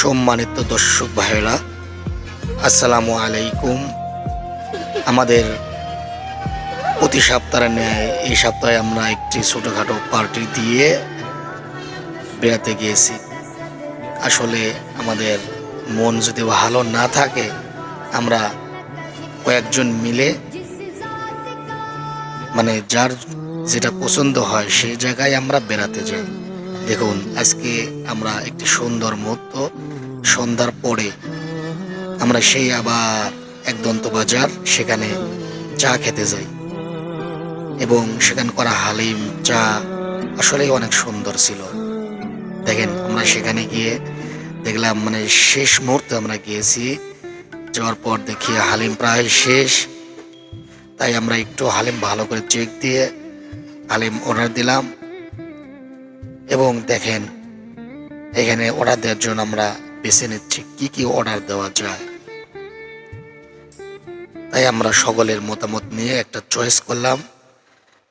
সম্মানিত দর্শক ভাইরা আসসালামু আলাইকুম। আমাদের প্রতি সপ্তাহে ন্যায়, এই সপ্তাহে আমরা একটি ছোটোখাটো পার্টি দিয়ে বেড়াতে গিয়েছি। আসলে আমাদের মন যদি ভালো না থাকে, আমরা কয়েকজন মিলে মানে যার যেটা পছন্দ হয় সেই জায়গায় আমরা বেড়াতে যাই। দেখুন, আজকে আমরা একটি সুন্দর মুহূর্ত, সন্ধ্যার পরে আমরা সেই আবার একদন্ত বাজার, সেখানে চা খেতে যাই। এবং সেখানে করা হালিম চা আসলেই অনেক সুন্দর ছিল। দেখেন, আমরা সেখানে গিয়ে দেখলাম মানে শেষ মুহূর্তে আমরা গিয়েছি। যাওয়ার পর দেখি হালিম প্রায় শেষ। তাই আমরা একটু হালিম ভালো করে চেক দিয়ে হালিম অর্ডার দিলাম। এবং দেখেন, এখানে অর্ডার দেওয়ার জন্য আমরা বেছে নিচ্ছি, কি কি অর্ডার দেওয়া যায়। তাই আমরা সকলের মতামত নিয়ে একটা চয়েস করলাম।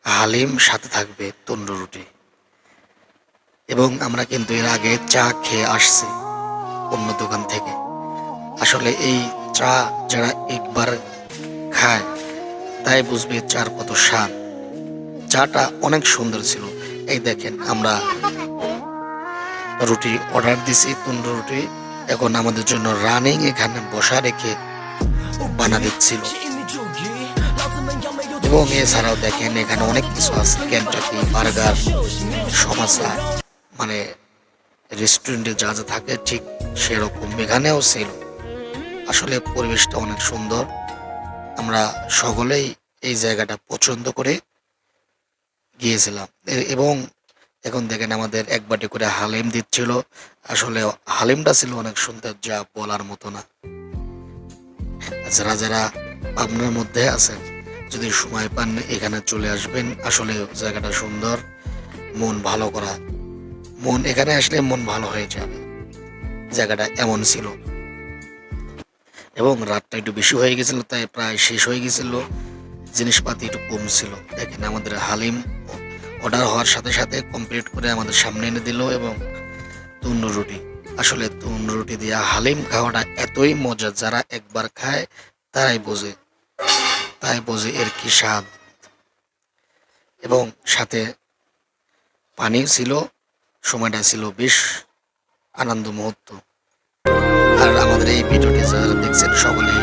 হালিম সাথে থাকবে তন্ডু রুটি। এবং আমরা কিন্তু এর আগে চা খেয়ে আসছি অন্য দোকান থেকে। আসলে এই চা যারা একবার খায়, তাই বুঝবে চার কত স্বাদ। চাটা অনেক সুন্দর ছিল। এই দেখেন, আমরা রুটি অর্ডার দিছি, তন্দুর রুটি। এখন আমাদের জন্য রানিং এখানে বসা রেখে বানা দিচ্ছিল। এবং এছাড়াও দেখেন, এখানে অনেক কিছু আছে ক্যান্টাকি বার্গার সমস্যা মানে রেস্টুরেন্টে যা যা থাকে ঠিক সেরকম এখানেও ছিল। আসলে পরিবেশটা অনেক সুন্দর। আমরা সকলেই এই জায়গাটা পছন্দ করে। গিয়েছিলাম। এবং এখন দেখেন আমাদের এক বাটি করে হালিম দিচ্ছিল। আসলে হালিমটা ছিল অনেক সুন্দর, যা বলার মতো না। যারা যারা আপনার মধ্যে আছেন, যদি সময় পান, এখানে চলে আসবেন। আসলে জায়গাটা সুন্দর, মন ভালো করা। মন এখানে আসলে মন ভালো হয়ে যাবে। জায়গাটা এমন ছিল। এবং রাতটা একটু বেশি হয়ে গেছিল, তাই প্রায় শেষ হয়ে গেছিল। জিনিসপাতি একটু কম ছিল। দেখেন আমাদের হালিম অর্ডার হওয়ার সাথে সাথে কমপ্লিট করে আমাদের সামনে এনে দিল এবং তুন্ন রুটি। আসলে তুন্ন রুটি দিয়ে হালিম খাওয়াটা এতই মজা যারা একবার খায় তারাই বোঝে। তাই বোঝে এর কি স্বাদ। এবং সাথে পানি ছিল, সময়টা ছিল বেশ আনন্দ মুহূর্ত। আর আমাদের এই ভিডিওটি যারা দেখছেন, সকলেই